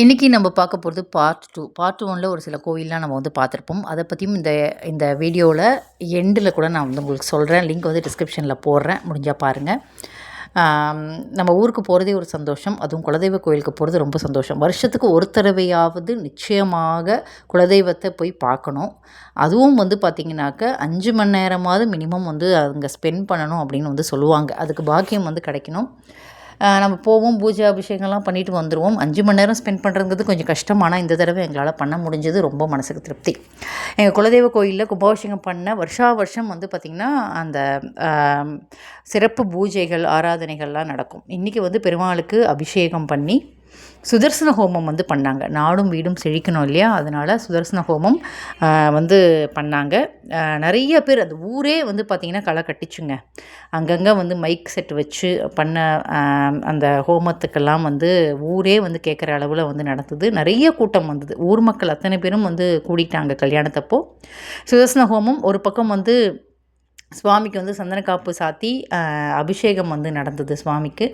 இன்றைக்கி நம்ம பார்க்க போகிறது பார்ட் டூ பார்ட் ஒனில் ஒரு சில கோயிலெலாம் நம்ம வந்து பார்த்துருப்போம். அதை பற்றியும் இந்த இந்த வீடியோவில் எண்டில் கூட நான் வந்து உங்களுக்கு சொல்கிறேன் லிங்க் வந்து டிஸ்கிரிப்ஷனில் போடுறேன். முடிஞ்சால் பாருங்கள் நம்ம ஊருக்கு போகிறதே ஒரு சந்தோஷம். அதுவும் குலதெய்வ கோயிலுக்கு போகிறது ரொம்ப சந்தோஷம். வருஷத்துக்கு ஒரு தடவையாவது நிச்சயமாக குலதெய்வத்தை போய் பார்க்கணும். அதுவும் வந்து பார்த்திங்கனாக்க அஞ்சு மணி நேரமாவது மினிமம் வந்து அங்கே ஸ்பெண்ட் பண்ணணும் அப்படின்னு வந்து சொல்லுவாங்க. அதுக்கு பாக்கியம் வந்து கிடைக்கணும். நம்ம போவோம் பூஜை அபிஷேகம்லாம் பண்ணிட்டு வந்துடுவோம் அஞ்சு மணி நேரம் ஸ்பெண்ட் பண்ணுறது கொஞ்சம் கஷ்டம். ஆனால் இந்த தடவை எங்களால் பண்ண முடிஞ்சது ரொம்ப மனசுக்கு திருப்தி. எங்கள் குலதெய்வ கோயிலில் கும்பாபிஷேகம் பண்ண வருஷா வருஷம் வந்து பார்த்திங்கன்னா அந்த சிறப்பு பூஜைகள் ஆராதனைகள்லாம் நடக்கும். இன்றைக்கி வந்து பெருமாளுக்கு அபிஷேகம் பண்ணி சுதர்சன ஹோமம் வந்து பண்ணாங்க. நாடும் வீடும் செழிக்கணும் இல்லையா? அதனால் சுதர்சன ஹோமம் வந்து பண்ணாங்க. நிறைய பேர் அந்த ஊரே வந்து பார்த்திங்கன்னா களை கட்டிச்சுங்க. அங்கங்கே வந்து மைக் செட் வச்சு பண்ண அந்த ஹோமத்துக்கெல்லாம் வந்து ஊரே வந்து கேட்குற அளவில் வந்து நடந்தது. நிறைய கூட்டம் வந்தது. ஊர் மக்கள் அத்தனை பேரும் வந்து கூடிட்டாங்க கல்யாணத்தப்போ. சுதர்சன ஹோமம் ஒரு பக்கம் வந்து சுவாமிக்கு வந்து சந்தன காப்பு சாத்தி அபிஷேகம் வந்து நடந்தது சுவாமிக்கு.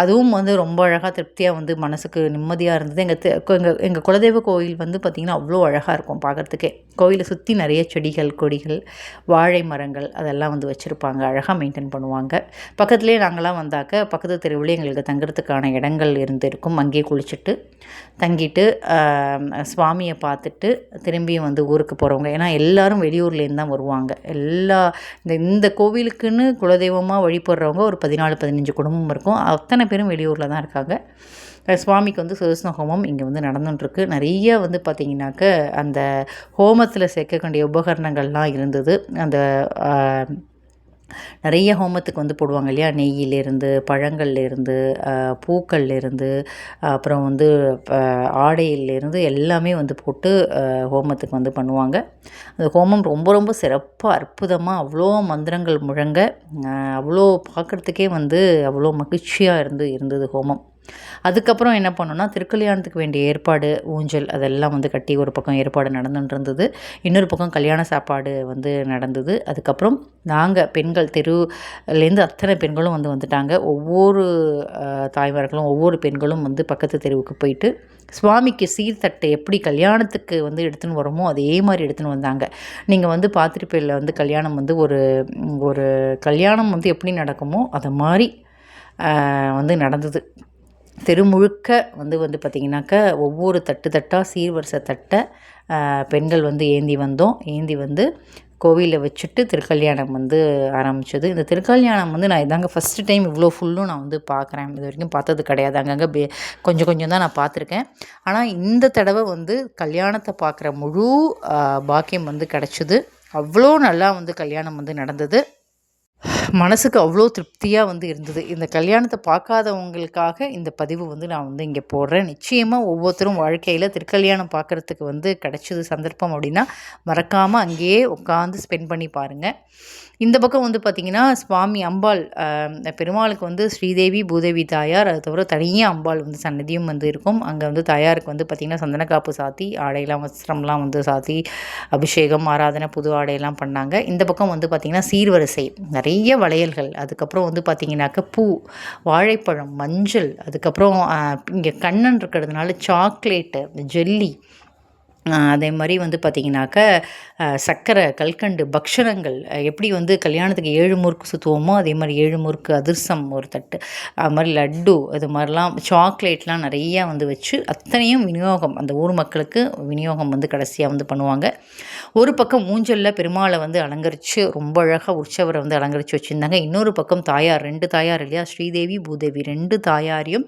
அதுவும் வந்து ரொம்ப அழகாக திருப்தியாக வந்து மனசுக்கு நிம்மதியாக இருந்தது. எங்கள் எங்கள் எங்கள் குலதெய்வ கோயில் வந்து பார்த்திங்கன்னா அவ்வளோ அழகாக இருக்கும் பார்க்குறதுக்கே கோயிலை சுற்றி நிறைய செடிகள் கொடிகள் வாழை மரங்கள் அதெல்லாம் வந்து வச்சுருப்பாங்க. அழகாக மெயின்டைன் பண்ணுவாங்க. பக்கத்துலேயே நாங்களாம் வந்தாக்க பக்கத்து தெருவில் எங்களுக்கு தங்குறதுக்கான இடங்கள் இருந்து இருக்கும் அங்கேயே குளிச்சுட்டு தங்கிட்டு சுவாமியை பார்த்துட்டு திரும்பியும் வந்து ஊருக்கு போகிறவங்க ஏன்னா எல்லாரும் வெளியூர்லேருந்து தான் வருவாங்க. எல்லா இந்த இந்த கோவிலுக்குன்னு குலதெய்வமாக வழிபடுறவங்க ஒரு பதினாலு பதினஞ்சு குடும்பம் இருக்கும். அத்தனை பேரும் வெளியூரில் தான் இருக்காங்க. சுவாமிக்கு வந்து சுதர்சன ஹோமம் இங்கே வந்து நடந்துட்டுருக்கு நிறைய வந்து பார்த்திங்கனாக்க அந்த ஹோமத்தில் சேர்க்க வேண்டிய உபகரணங்கள்லாம் இருந்தது. அந்த நிறைய ஹோமத்துக்கு வந்து போடுவாங்க இல்லையா? நெய்யிலேருந்து பழங்கள்லேருந்து பூக்கள்லேருந்து அப்புறம் வந்து ஆடையிலேருந்து எல்லாமே வந்து போட்டு ஹோமத்துக்கு வந்து பண்ணுவாங்க. அந்த ஹோமம் ரொம்ப ரொம்ப சிறப்பாக அற்புதமாக அவ்வளோ மந்திரங்கள் முழங்க அவ்வளோ பார்க்குறதுக்கே வந்து அவ்வளோ மகிழ்ச்சியாக இருந்து இருந்தது ஹோமம். அதுக்கப்புறம் என்ன பண்ணோன்னா திருக்கல்யாணத்துக்கு வேண்டிய ஏற்பாடு ஊஞ்சல் அதெல்லாம் வந்து கட்டி ஒரு பக்கம் ஏற்பாடு நடந்துட்டு இருந்தது இன்னொரு பக்கம் கல்யாண சாப்பாடு வந்து நடந்தது. அதுக்கப்புறம் நாங்கள் பெண்கள் தெருலேருந்து அத்தனை பெண்களும் வந்து வந்துட்டாங்க. ஒவ்வொரு தாய்மார்களும் ஒவ்வொரு பெண்களும் வந்து பக்கத்து தெருவுக்கு போயிட்டு சுவாமிக்கு சீர்தட்டை எப்படி கல்யாணத்துக்கு வந்து எடுத்துன்னு வரோமோ அதே மாதிரி எடுத்துன்னு வந்தாங்க. நீங்கள் வந்து பார்த்துருப்பேல வந்து கல்யாணம் வந்து ஒரு ஒரு கல்யாணம் வந்து எப்படி நடக்குமோ அதை மாதிரி வந்து நடந்தது. தெரு முழுக்க வந்து வந்து பார்த்திங்கனாக்க ஒவ்வொரு தட்டு தட்டாக சீர்வரிசை தட்டை பெண்கள் வந்து ஏந்தி வந்தோம். ஏந்தி வந்து கோவிலில் வச்சுட்டு திருக்கல்யாணம் வந்து ஆரம்பிச்சது. இந்த திருக்கல்யாணம் வந்து நான் இதாங்க ஃபஸ்ட்டு டைம் இவ்வளோ ஃபுல்லும் நான் வந்து பார்க்குறேன் இது வரைக்கும் பார்த்தது கிடையாது. அங்கங்கே பே கொஞ்சம் கொஞ்சம் தான் நான் பார்த்துருக்கேன் ஆனால் இந்த தடவை வந்து கல்யாணத்தை பார்க்குற முழு பாக்கியம் வந்து கிடச்சிது. அவ்வளோ நல்லா வந்து கல்யாணம் வந்து நடந்தது. மனசுக்கு அவ்வளோ திருப்தியாக வந்து இருந்தது. இந்த கல்யாணத்தை பார்க்காதவங்களுக்காக இந்த பதிவு வந்து நான் வந்து இங்கே போடுறேன். நிச்சயமாக ஒவ்வொருத்தரும் வாழ்க்கையில் திருக்கல்யாணம் பார்க்குறதுக்கு வந்து கிடைச்சது சந்தர்ப்பம் அப்படின்னா மறக்காமல் அங்கேயே உட்காந்து ஸ்பெண்ட் பண்ணி பாருங்கள் இந்த பக்கம் வந்து பார்த்திங்கன்னா சுவாமி அம்பாள் பெருமாளுக்கு வந்து ஸ்ரீதேவி பூதேவி தாயார் அது தவிர தனியாக அம்பாள் வந்து சன்னதியும் வந்து இருக்கும். அங்கே வந்து தாயாருக்கு வந்து பார்த்திங்கன்னா சந்தனக்காப்பு சாத்தி ஆடையெல்லாம் வஸ்திரம்லாம் வந்து சாத்தி அபிஷேகம் ஆராதனை புது ஆடையெல்லாம் பண்ணாங்க. இந்த பக்கம் வந்து பார்த்திங்கன்னா சீர்வரிசை. நிறைய வளையல்கள் அதுக்கப்புறம் வந்து பார்த்திங்கனாக்க பூ வாழைப்பழம் மஞ்சள் அதுக்கப்புறம் இங்கே கண்ணன் இருக்கிறதுனால சாக்லேட்டு ஜெல்லி அதே மாதிரி வந்து பார்த்திங்கனாக்கா சக்கரை சர்க்கரை கல்கண்டு பக்ஷணங்கள் எப்படி வந்து கல்யாணத்துக்கு ஏழு முறுக்கு சுற்றுவோமோ அதே மாதிரி ஏழு முறுக்கு அதிர்சம் ஒரு தட்டு. அது மாதிரி லட்டு அது மாதிரிலாம் சாக்லேட்லாம் நிறையா வந்து வச்சு அத்தனையும் விநியோகம் அந்த ஊர் மக்களுக்கு விநியோகம் வந்து கடைசியாக வந்து பண்ணுவாங்க. ஒரு பக்கம் ஊஞ்சலில் பெருமாளை வந்து அலங்கரித்து ரொம்ப அழகாக உற்சவரை வந்து அலங்கரித்து வச்சுருந்தாங்க. இன்னொரு பக்கம் தாயார் ரெண்டு தாயார் இல்லையா? ஸ்ரீதேவி பூதேவி ரெண்டு தாயாரையும்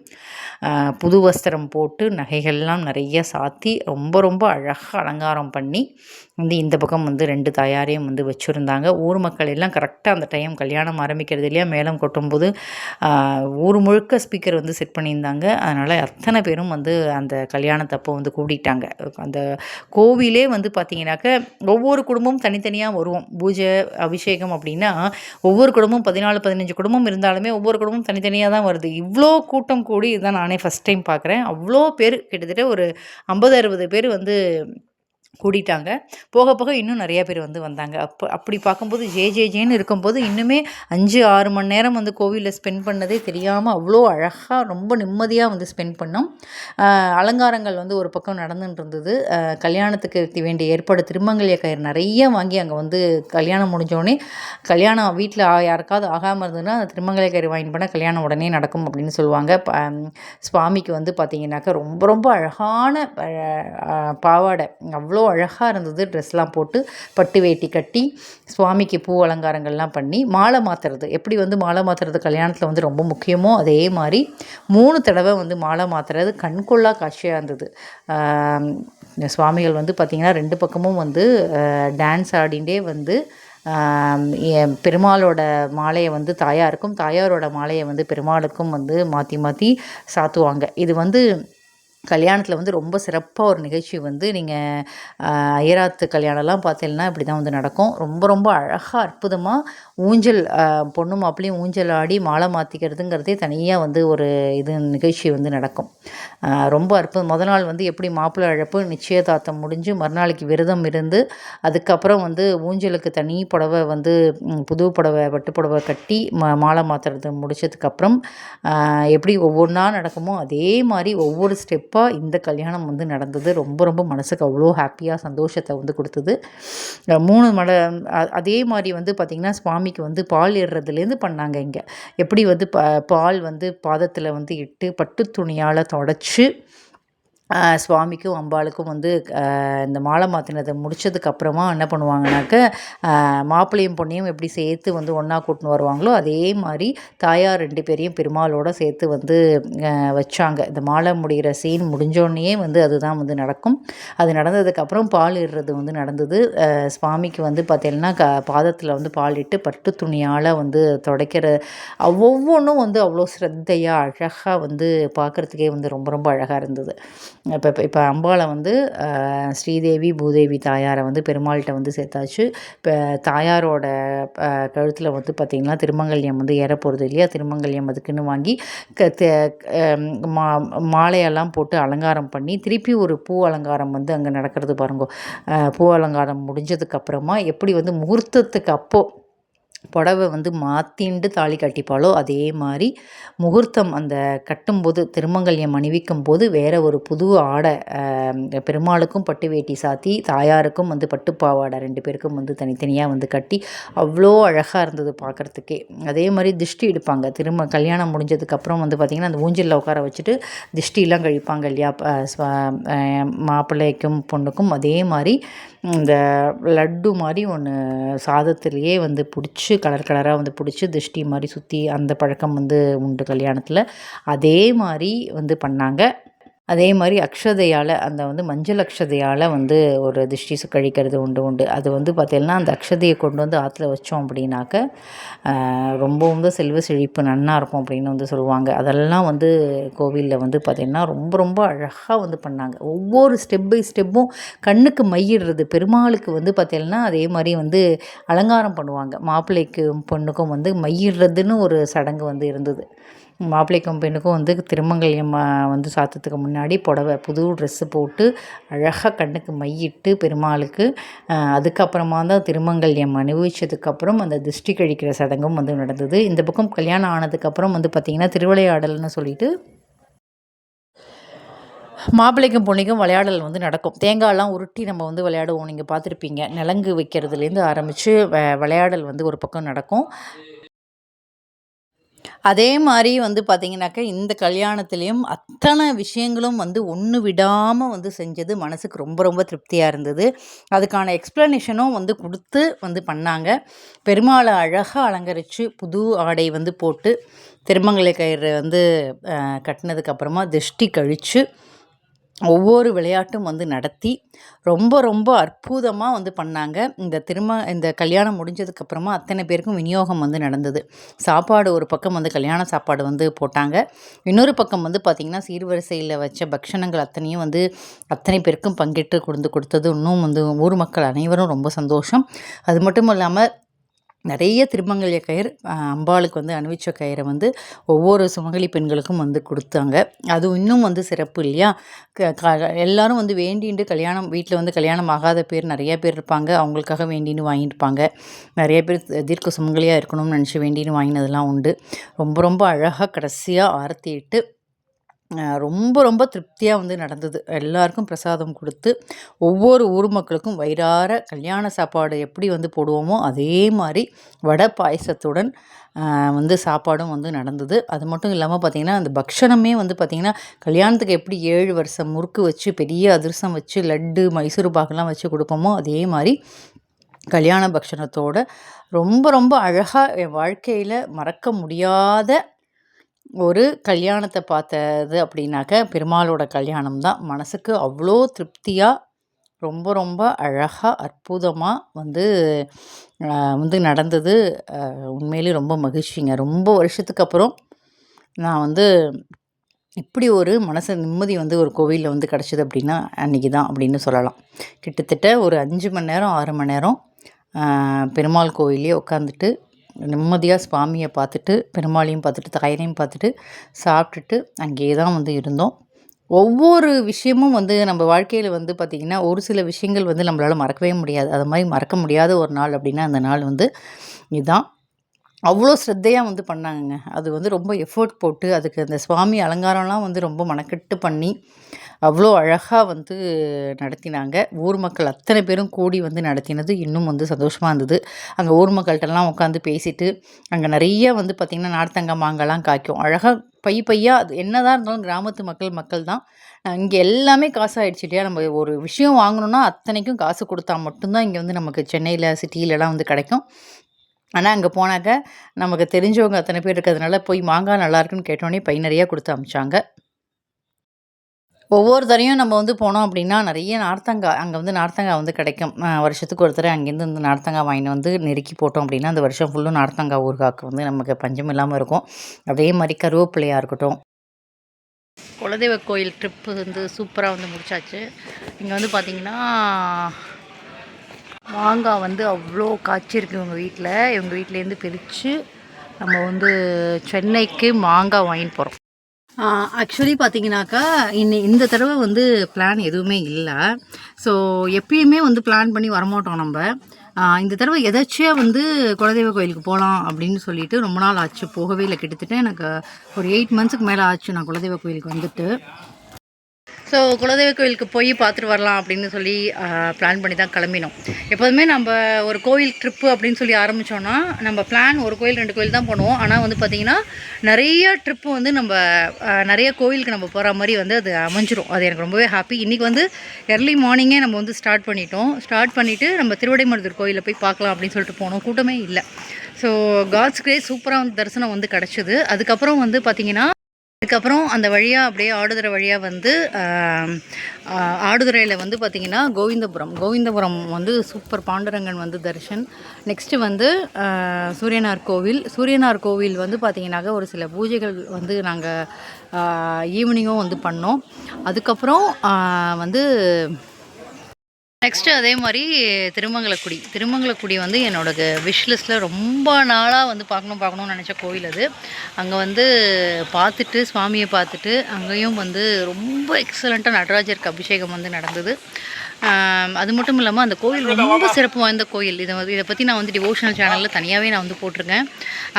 புது வஸ்திரம் போட்டு நகைகள்லாம் நிறைய சாத்தி ரொம்ப ரொம்ப அழகாக அலங்காரம் பண்ணி வந்து இந்த பக்கம் வந்து ரெண்டு தாயாரையும் வந்து வச்சுருந்தாங்க. ஊர் மக்கள் எல்லாம் கரெக்டாக அந்த டைம் கல்யாணம் ஆரம்பிக்கிறது இல்லையா? மேலம் கொட்டும்போது ஊர் முழுக்க ஸ்பீக்கர் வந்து செட் பண்ணியிருந்தாங்க. அதனால் அத்தனை பேரும் வந்து அந்த கல்யாணத்தப்போ வந்து கூடிட்டாங்க அந்த கோவிலே வந்து பார்த்தீங்கன்னாக்க ஒவ்வொரு குடும்பமும் தனித்தனியாக வருவோம். பூஜை அபிஷேகம் அப்படின்னா ஒவ்வொரு குடும்பமும் பதினாலு பதினஞ்சு குடும்பம் இருந்தாலுமே ஒவ்வொரு குடும்பமும் தனித்தனியாக தான் வருது. இவ்வளோ கூட்டம் கூடி இதுதான் நானே ஃபஸ்ட் டைம் பார்க்குறேன் அவ்வளோ பேர் கிட்டத்தட்ட ஒரு ஐம்பது அறுபது பேர் வந்து கூடிட்டாங்க. போக போக இன்னும் நிறையா பேர் வந்து வந்தாங்க. அப்போ அப்படி பார்க்கும்போது ஜே ஜே ஜேன்னு இருக்கும்போது இன்னுமே அஞ்சு ஆறு மணி நேரம் வந்து கோவிலில் ஸ்பெண்ட் பண்ணதே தெரியாமல் அவ்வளோ அழகாக ரொம்ப நிம்மதியாக வந்து ஸ்பெண்ட் பண்ணோம். அலங்காரங்கள் வந்து ஒரு பக்கம் நடந்துட்டு இருந்தது கல்யாணத்துக்கு வேண்டிய ஏற்பாடு திருமங்கல்ய கயிறு நிறைய வாங்கி அங்கே வந்து கல்யாணம் முடிஞ்சோடனே கல்யாணம் வீட்டில் யாருக்காவது ஆகாமல் இருந்ததுன்னா அந்த திருமங்கல்ய கயிறு வாங்கி பண்ணால் கல்யாணம் உடனே நடக்கும் அப்படின்னு சொல்லுவாங்க. சுவாமிக்கு வந்து பார்த்திங்கனாக்கா ரொம்ப ரொம்ப அழகான பாவாடை. அவ்வளோ அழகாக இருந்தது ட்ரெஸ்லாம் போட்டு பட்டு வேட்டி கட்டி சுவாமிக்கு பூ அலங்காரங்கள்லாம் பண்ணி மாலை மாற்றுறது எப்படி வந்து மாலை மாற்றுறது கல்யாணத்தில் வந்து ரொம்ப முக்கியமோ அதே மாதிரி மூணு தடவை வந்து மாலை மாற்றுறது கண்கொள்ளா காட்சியாக இருந்தது. சுவாமிகள் வந்து பார்த்திங்கன்னா ரெண்டு பக்கமும் வந்து டான்ஸ் ஆடிண்டே வந்து பெருமாளோட மாலையை வந்து தாயாருக்கும் தாயாரோட மாலையை வந்து பெருமாளுக்கும் வந்து மாற்றி மாற்றி சாத்துவாங்க. இது வந்து கல்யாணத்தில் வந்து ரொம்ப சிறப்பாக ஒரு நிகழ்ச்சி வந்து நீங்கள் ஐயராத்து கல்யாணம்லாம் பார்த்தீங்கன்னா இப்படி தான் வந்து நடக்கும். ரொம்ப ரொம்ப அழகாக அற்புதமாக ஊஞ்சல் பொண்ணு மாப்பிளையும் ஊஞ்சல் ஆடி மாலை மாற்றிக்கிறதுங்கிறதே தனியாக வந்து ஒரு இது நிகழ்ச்சி வந்து நடக்கும். ரொம்ப அற்புதம். முத நாள் வந்து எப்படி மாப்பிள்ளை அழைப்பு நிச்சயதார்த்தம் முடிஞ்சு மறுநாளைக்கு விரதம் இருந்து அதுக்கப்புறம் வந்து ஊஞ்சலுக்கு தனி புடவை வந்து புது புடவை பட்டு புடவை கட்டி மா மாலை மாற்றுறது முடிச்சதுக்கப்புறம் எப்படி ஒவ்வொன்றா நடக்குமோ அதே மாதிரி ஒவ்வொரு ஸ்டெப் கண்டிப்பாக இந்த கல்யாணம் வந்து நடந்தது. ரொம்ப ரொம்ப மனசுக்கு அவ்வளோ ஹாப்பியாக சந்தோஷத்தை வந்து கொடுத்தது. மூணு மட அதே மாதிரி வந்து பார்த்திங்கன்னா சுவாமிக்கு வந்து பால் ஏறுறதுலேருந்து பண்ணாங்க இங்கே. எப்படி வந்து ப பால் வந்து பாதத்தில் வந்து இட்டு பட்டு துணியால் தொடச்சி சுவாமிக்கும் அம்பாளுக்கும் வந்து இந்த மாலை மாற்றினதை முடித்ததுக்கப்புறமா என்ன பண்ணுவாங்கனாக்க மாப்பிள்ளையும் பொண்ணையும் எப்படி சேர்த்து வந்து ஒன்றா கூட்டின்னு வருவாங்களோ அதே மாதிரி தாயார் ரெண்டு பேரையும் பெருமாளோடு சேர்த்து வந்து வச்சாங்க. இந்த மாலை முடிகிற சீன் முடிஞ்சோடனே வந்து அதுதான் வந்து நடக்கும். அது நடந்ததுக்கப்புறம் பால் இடுறது வந்து நடந்தது. சுவாமிக்கு வந்து பார்த்தீங்கன்னா க பாதத்தில் வந்து பால் இட்டு பட்டு துணியால் வந்து துடைக்கிற ஒவ்வொன்றும் வந்து அவ்வளோ ஸ்ரத்தையாக அழகாக வந்து பார்க்குறதுக்கே வந்து ரொம்ப ரொம்ப அழகாக இருந்தது. இப்போ இப்போ இப்போ அம்பாவை வந்து ஸ்ரீதேவி பூதேவி தாயாரை வந்து பெருமாள்கிட்ட வந்து சேர்த்தாச்சு. இப்போ தாயாரோட கழுத்தில் வந்து பார்த்திங்கன்னா திருமங்கல்யம் வந்து ஏற போகிறது இல்லையா? திருமங்கல்யம் அதுக்குன்னு வாங்கி க மா மாலையெல்லாம் போட்டு அலங்காரம் பண்ணி திருப்பி ஒரு பூ அலங்காரம் வந்து அங்கே நடக்கிறது பாருங்க. பூ அலங்காரம் முடிஞ்சதுக்கப்புறமா எப்படி வந்து முகூர்த்தத்துக்கு அப்போது புடவை வந்து மாற்றிண்டு தாலி கட்டிப்பாளோ அதே மாதிரி முகூர்த்தம் அந்த கட்டும்போது திருமங்கல்யம் அணிவிக்கும் போது வேறு ஒரு புது ஆடை பெருமாளுக்கும் பட்டு வேட்டி சாத்தி தாயாருக்கும் வந்து பட்டு பாவாடை ரெண்டு பேருக்கும் வந்து தனித்தனியாக வந்து கட்டி அவ்வளோ அழகாக இருந்தது பார்க்குறதுக்கே அதே மாதிரி திஷ்டி எடுப்பாங்க திரும்ப கல்யாணம் முடிஞ்சதுக்கப்புறம் வந்து பார்த்திங்கன்னா அந்த ஊஞ்சலில் உட்கார வச்சுட்டு திஷ்டிலாம் கழிப்பாங்க இல்லையா? மாப்பிள்ளைக்கும் பொண்ணுக்கும் அதே மாதிரி இந்த லட்டு மாதிரி ஒன்று சாதத்திலேயே வந்து பிடிச்சி கலர் கலராக வந்து பிடிச்சி திருஷ்டி மாதிரி சுற்றி அந்த பழக்கம் வந்து உண்டு கல்யாணத்தில். அதே மாதிரி வந்து பண்ணாங்க. அதே மாதிரி அக்ஷதையால் அந்த வந்து மஞ்சள் அக்ஷதையால் வந்து ஒரு திருஷ்டி கழிக்கிறது உண்டு உண்டு. அது வந்து பார்த்திங்கன்னா அந்த அக்ஷதையை கொண்டு வந்து ஆற்றுல வச்சோம் அப்படின்னாக்க ரொம்ப வந்து செல்வ செழிப்பு நன்னாக இருக்கும் அப்படின்னு வந்து சொல்லுவாங்க. அதெல்லாம் வந்து கோவிலில் வந்து பார்த்திங்கன்னா ரொம்ப ரொம்ப அழகாக வந்து பண்ணாங்க. ஒவ்வொரு ஸ்டெப் பை ஸ்டெப்பும் கண்ணுக்கு மையிடுறது பெருமாளுக்கு வந்து பார்த்திங்கன்னா அதே மாதிரி வந்து அலங்காரம் பண்ணுவாங்க. மாப்பிள்ளைக்கும் பொண்ணுக்கும் வந்து மையிடுறதுன்னு ஒரு சடங்கு வந்து இருந்தது. மாப்பிள்ளைக்கும் பெண்ணுக்கும் வந்து திருமங்கல்யம் வந்து சாத்தத்துக்கு முன்னாடி புடவ புது ட்ரெஸ்ஸு போட்டு அழகாக கண்ணுக்கு மையிட்டு பெருமாளுக்கு அதுக்கப்புறமா தான் திருமங்கல்யம் அனுபவித்ததுக்கப்புறம் அந்த திருஷ்டி கழிக்கிற சடங்கும் வந்து நடந்தது. இந்த பக்கம் கல்யாணம் ஆனதுக்கப்புறம் வந்து பார்த்திங்கன்னா திருவிளையாடல்னு சொல்லிட்டு மாப்பிள்ளைக்கும் பொண்ணுக்கும் விளையாடல் வந்து நடக்கும். தேங்காயெல்லாம் உருட்டி நம்ம வந்து விளையாடுவோம். நீங்கள் பார்த்துருப்பீங்க. நிலங்கு வைக்கிறதுலேருந்து ஆரம்பித்து விளையாடல் வந்து ஒரு பக்கம் நடக்கும். அதே மாதிரி வந்து பார்த்திங்கனாக்கா இந்த கல்யாணத்துலேயும் அத்தனை விஷயங்களும் வந்து ஒன்று விடாமல் வந்து செஞ்சது மனசுக்கு ரொம்ப ரொம்ப திருப்தியாக இருந்தது. அதுக்கான எக்ஸ்ப்ளனேஷனும் வந்து கொடுத்து வந்து பண்ணாங்க. பெருமாளை அழகாக அலங்கரித்து புது ஆடை வந்து போட்டு திருமங்கலை கயிறு வந்து கட்டினதுக்கப்புறமா திருஷ்டி கழித்து ஒவ்வொரு விளையாட்டும் வந்து நடத்தி ரொம்ப ரொம்ப அற்புதமாக வந்து பண்ணாங்க. இந்த திரும இந்த கல்யாணம் முடிஞ்சதுக்கப்புறமா அத்தனை பேருக்கும் விநியோகம் வந்து நடந்தது. சாப்பாடு ஒரு பக்கம் வந்து கல்யாண சாப்பாடு வந்து போட்டாங்க. இன்னொரு பக்கம் வந்து பார்த்திங்கன்னா சீர்வரிசையில் வச்ச பக்ஷணங்கள் அத்தனையும் வந்து அத்தனை பேருக்கும் பங்கிட்டு கொடுத்து கொடுத்தது. இன்னும் வந்து ஊர் மக்கள் அனைவரும் ரொம்ப சந்தோஷம். அது மட்டும் இல்லாமல் நிறைய திருமங்கல்ய கயிறு அம்பாளுக்கு வந்து அணிவிச்ச கயிறை வந்து ஒவ்வொரு சுமங்கலி பெண்களுக்கும் வந்து கொடுத்தாங்க. அது இன்னும் வந்து சிறப்பு இல்லையா? க- க- எல்லாரும் வந்து வேண்டிண்டு கல்யாணம் வீட்டில் வந்து கல்யாணம் ஆகாத பேர் நிறைய பேர் இருப்பாங்க. அவங்களுக்காக வேண்டின்னு வாங்கியிருப்பாங்க. நிறைய பேர் தீர்க்க சுமங்கலியாக இருக்கணும்னு நினச்சி வேண்டின்னு வாங்கினதெல்லாம் உண்டு. ரொம்ப ரொம்ப அழகாக கடைசியாக ஆரத்தி இட்டு ரொம்ப ரொம்ப திருப்தியாக வந்து நடந்தது. எல்லாருக்கும் பிரசாதம் கொடுத்து ஒவ்வொரு ஊர் மக்களுக்கும் வயிறார கல்யாண சாப்பாடு எப்படி வந்து போடுவோமோ அதே மாதிரி வடை பாயசத்துடன் வந்து சாப்பாடும் வந்து நடந்தது. அது மட்டும் இல்லாமல் பார்த்திங்கன்னா அந்த பக்ஷணமே வந்து பார்த்திங்கன்னா கல்யாணத்துக்கு எப்படி ஏழு வருஷம் முறுக்கு வச்சு பெரிய அதிரசம் வச்சு லட்டு மைசூர் பாக்கெல்லாம் வச்சு கொடுப்போமோ அதே மாதிரி கல்யாண பக்ஷணத்தோட ரொம்ப ரொம்ப அழகாக என் வாழ்க்கையில் மறக்க முடியாத ஒரு கல்யாணத்தை பார்த்தது அப்படின்னாக்க பெருமாளோட கல்யாணம் தான் மனசுக்கு அவ்வளோ திருப்தியாக ரொம்ப ரொம்ப அழகாக அற்புதமாக வந்து வந்து நடந்தது. உண்மையிலே ரொம்ப மகிழ்ச்சிங்க. ரொம்ப வருஷத்துக்கு அப்புறம் நான் வந்து இப்படி ஒரு மனசு நிம்மதி வந்து ஒரு கோவிலில் வந்து கிடச்சிது அப்படின்னா அன்றைக்கி தான் அப்படின்னு சொல்லலாம். கிட்டத்தட்ட ஒரு அஞ்சு மணி நேரம் ஆறு மணி நேரம் பெருமாள் கோவிலே உட்காந்துட்டு நிம்மதியாக சுவாமியை பார்த்துட்டு பெருமாளையும் பார்த்துட்டு தாயனையும் பார்த்துட்டு சாப்பிட்டுட்டு அங்கேயே தான் வந்து இருந்தோம். ஒவ்வொரு விஷயமும் வந்து நம்ம வாழ்க்கையில் வந்து பார்த்திங்கன்னா ஒரு சில விஷயங்கள் வந்து நம்மளால் மறக்கவே முடியாது. அது மாதிரி மறக்க முடியாத ஒரு நாள் அப்படின்னா அந்த நாள் வந்து இதுதான் அவ்வளோ ஸ்ரத்தையாக வந்து பண்ணாங்கங்க. அது வந்து ரொம்ப எஃபோர்ட் போட்டு அதுக்கு அந்த சுவாமி அலங்காரம்லாம் வந்து ரொம்ப மனக்கெட்டு பண்ணி அவ்வளோ அழகாக வந்து நடத்தினாங்க. ஊர் மக்கள் அத்தனை பேரும் கூடி வந்து நடத்தினது இன்னும் வந்து சந்தோஷமாக இருந்தது. அங்கே ஊர் மக்கள்கிட்டலாம் உட்காந்து பேசிட்டு அங்கே நிறைய வந்து பார்த்திங்கன்னா நார்த்தங்க மாங்காய்லாம் காய்க்கும். அழகாக பை பையாக அது என்னதான் இருந்தாலும் கிராமத்து மக்கள் மக்கள் தான். இங்கே எல்லாமே காசு ஆயிடுச்சு இல்லையா? நம்ம ஒரு விஷயம் வாங்கணும்னா அத்தனைக்கும் காசு கொடுத்தா மட்டும்தான் இங்கே வந்து நமக்கு சென்னையில் சிட்டியிலலாம் வந்து கிடைக்கும். ஆனால் அங்கே போனாக்க நமக்கு தெரிஞ்சவங்க அத்தனை பேர் இருக்கிறதுனால போய் மாங்காய் நல்லா இருக்குன்னு கேட்டோன்னே பை நிறையா கொடுத்து அமிச்சாங்க. ஒவ்வொரு தரையும் நம்ம வந்து போனோம் அப்படின்னா நிறைய நார்த்தங்காய் அங்கே வந்து நார்த்தங்காய் வந்து கிடைக்கும். வருஷத்துக்கு ஒரு தடவை அங்கேருந்து இந்த நார்த்தங்காய் வாங்கிட்டு வந்து நெருக்கி போட்டோம் அப்படின்னா அந்த வருஷம் ஃபுல்லும் நார்த்தங்காய் ஊறுகாய்க்கு வந்து நமக்கு பஞ்சம் இல்லாமல் இருக்கும். அதே மாதிரி கருவேப்பிலையாக இருக்கட்டும். குலதெய்வ கோயில் ட்ரிப்பு வந்து சூப்பராக வந்து முடிச்சாச்சு. இங்கே வந்து பார்த்திங்கன்னா மாங்காய் வந்து அவ்வளோ காய்ச்சிருக்கு இவங்க வீட்டில் இவங்க வீட்டிலேருந்து பிரித்து நம்ம வந்து சென்னைக்கு மாங்காய் வாங்கிட்டு போகிறோம் ஆக்சுவலி பார்த்தீங்கன்னாக்கா இன்னி இந்த தடவை வந்து பிளான் எதுவுமே இல்லை. ஸோ எப்பயுமே வந்து பிளான் பண்ணி வரமாட்டோம் நம்ம. இந்த தடவை எதாச்சியாக வந்து குலதெய்வ கோயிலுக்கு போகலாம் அப்படின்னு சொல்லிட்டு ரொம்ப நாள் ஆச்சு. போகவே இல்லை. கிட்டத்தட்ட எனக்கு ஒரு எயிட் மந்த்ஸுக்கு மேலே ஆச்சு நான் குலதெய்வ கோயிலுக்கு வந்துட்டு. ஸோ குலதெய்வ கோயிலுக்கு போய் பார்த்துட்டு வரலாம் அப்படின்னு சொல்லி பிளான் பண்ணி தான் கிளம்பினோம். எப்போதுமே நம்ம ஒரு கோயில் ட்ரிப்பு அப்படின்னு சொல்லி ஆரம்பித்தோன்னா நம்ம பிளான் ஒரு கோயில் ரெண்டு கோயில் தான் பண்ணுவோம். ஆனால் வந்து பார்த்திங்கன்னா நிறைய ட்ரிப்பு வந்து நம்ம நிறைய கோயிலுக்கு நம்ம போகிற மாதிரி வந்து அது அமைஞ்சிரும். அது எனக்கு ரொம்பவே ஹாப்பி இன்றைக்கி வந்து எர்லி மார்னிங்கே நம்ம வந்து ஸ்டார்ட் பண்ணிட்டோம். ஸ்டார்ட் பண்ணிவிட்டு நம்ம திருவடைமருதூர் கோயிலில் போய் பார்க்கலாம் அப்படின்னு சொல்லிட்டு போனோம். கூட்டமே இல்லை. ஸோ காட்ஸ் கிரே சூப்பராக வந்து தரிசனம் வந்து கிடச்சிது. அதுக்கப்புறம் வந்து பார்த்திங்கன்னா அதுக்கப்புறம் அந்த வழியாக அப்படியே ஆடுதுறை வழியாக வந்து ஆடுதுறையில் வந்து பார்த்திங்கன்னா கோவிந்தபுரம். கோவிந்தபுரம் வந்து சூப்பர் பாண்டுரங்கன் வந்து தரிசன். நெக்ஸ்ட்டு வந்து சூரியனார் கோவில். சூரியனார் கோவில் வந்து பார்த்திங்கனாக்கா ஒரு சில பூஜைகள் வந்து நாங்கள் ஈவினிங்கும் வந்து பண்ணோம். அதுக்கப்புறம் வந்து நெக்ஸ்ட்டு அதே மாதிரி திருமங்கலக்குடி. திருமங்கலக்குடி வந்து என்னோட விஷ் லிஸ்ட்டில் ரொம்ப நாளாக வந்து பார்க்கணும் பார்க்கணும்னு நினச்ச கோவில் அது. அங்கே வந்து பார்த்துட்டு சுவாமியை பார்த்துட்டு அங்கேயும் வந்து ரொம்ப எக்ஸலண்ட்டாக நடராஜருக்கு அபிஷேகம் வந்து நடந்தது. அது மட்டும் இல்லாமல் அந்த கோயில் ரொம்ப சிறப்பு வாய்ந்த கோயில் இதை வந்து இதை பற்றி நான் வந்து டிவோஷனல் சேனலில் தனியாகவே நான் வந்து போட்டிருக்கேன்.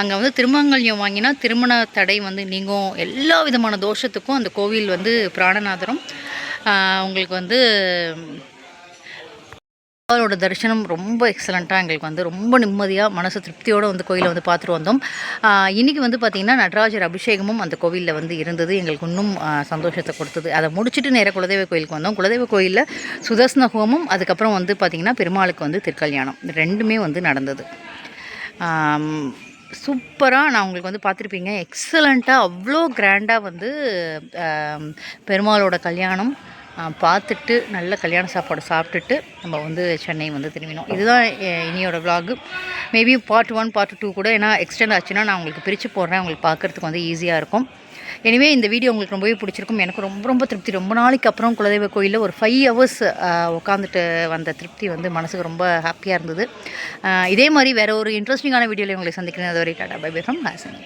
அங்கே வந்து திருமங்கல்யம் வாங்கினா திருமண தடை வந்து நீங்கும். எல்லா விதமான தோஷத்துக்கும் அந்த கோவில் வந்து பிராணநாதரும். உங்களுக்கு வந்து அவரோட தரிசனம் ரொம்ப எக்ஸலண்ட்டாக எங்களுக்கு வந்து ரொம்ப நிம்மதியாக மனசு திருப்தியோடு வந்து கோயிலை வந்து பார்த்துட்டு வந்தோம். இன்றைக்கி வந்து பார்த்திங்கன்னா நடராஜர் அபிஷேகமும் அந்த கோவிலில் வந்து இருந்தது. எங்களுக்கு இன்னும் சந்தோஷத்தை கொடுத்தது. அதை முடிச்சுட்டு நேராக குலதெய்வ கோயிலுக்கு வந்தோம். குலதெய்வ கோயிலில் சுதர்சன ஹோமம் அதுக்கப்புறம் வந்து பார்த்திங்கன்னா பெருமாளுக்கு வந்து திருக்கல்யாணம். இது ரெண்டுமே வந்து நடந்தது. சூப்பராக நான் உங்களுக்கு வந்து பார்த்துருப்பீங்க. எக்ஸலண்ட்டாக அவ்வளோ கிராண்டாக வந்து பெருமாளோட கல்யாணம். பார்த்துட்டு நல்ல கல்யாண சாப்பாடு சாப்பிட்டுட்டு நம்ம வந்து சென்னை வந்து திரும்பினோம் இதுதான் இனியோட vlog maybe part one part two கூட ஏன்னா எக்ஸ்டெண்ட் ஆச்சுன்னா நான் உங்களுக்கு பிரித்து போடுறேன் உங்களுக்கு பார்க்குறதுக்கு வந்து ஈஸியாக இருக்கும் எனிவே இந்த வீடியோ உங்களுக்கு ரொம்பவே பிடிச்சிருக்கும் எனக்கு ரொம்ப ரொம்ப திருப்தி ரொம்ப நாளைக்கு அப்புறம் குலதெய்வ கோயிலில் ஒரு ஃபைவ் ஹவர்ஸ் உட்காந்துட்டு வந்த திருப்தி வந்து மனசுக்கு ரொம்ப ஹாப்பியாக இருந்தது இதே மாதிரி வேறு ஒரு இன்ட்ரெஸ்டிங்கான வீடியோவில் உங்களை சந்திக்கிறேன் அது வரை tata bye bye from Hassan